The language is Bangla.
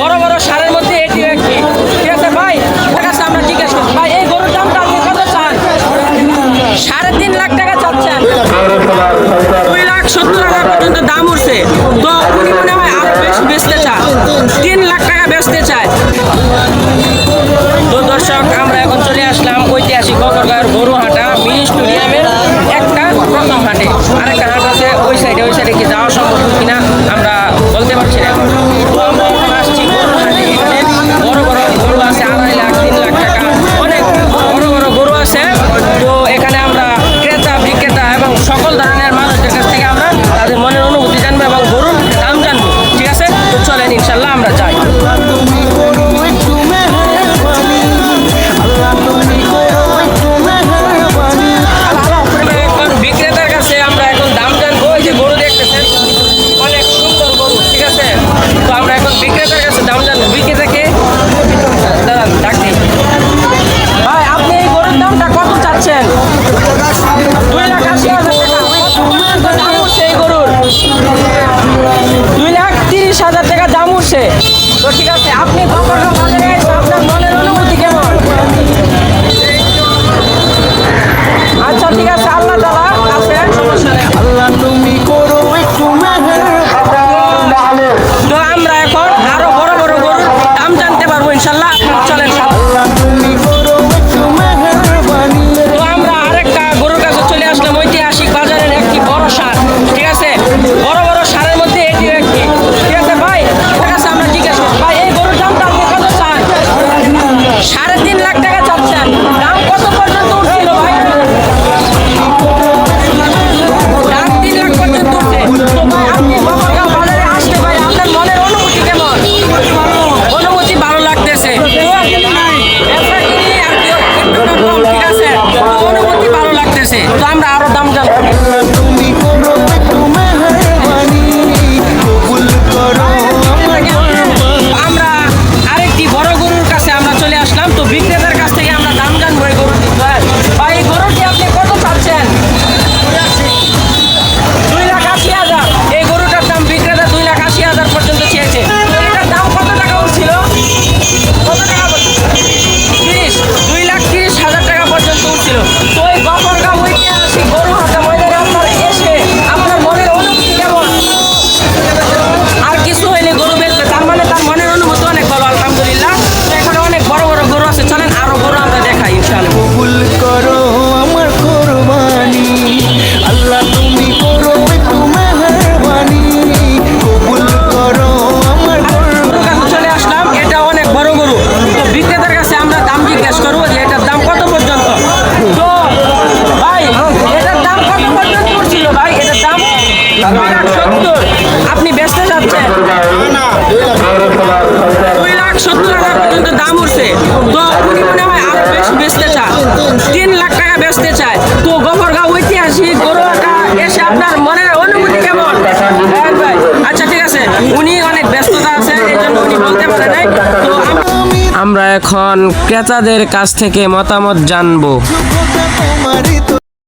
বড় বড় সারের মধ্যে এটি একটি। ঠিক আছে ভাই? ঠিক আছে আমরা জিজ্ঞেস করছি ভাই এই গরুর দামটা আপনি কত চান? সাড়ে তিন লাখ টাকা চাচ্ছেন। দুই লাখ সত্তর হাজার পর্যন্ত দাম উঠছে। তো ঠিক আছে আপনি तो दाम रहा और दाम जल আপনি ব্যস্ত যাচ্ছেন। দুই লাখ সত্তর হাজার পর্যন্ত দাম হচ্ছে তো উনি মনে হয় আরও বেশি বেচতে চায়। তিন লাখ টাকা বেচতে চায়। তো গোবরগাঁও ঐতিহাসিক গরুয়াটা এসে আপনার মনের অনুভূতি কেমন? হ্যাঁ আচ্ছা ঠিক আছে। উনি অনেক ব্যস্ততা আছে, এই জন্য উনি বলতে পারে নাই। তো আমরা এখন ক্রেতাদের কাছ থেকে মতামত জানব।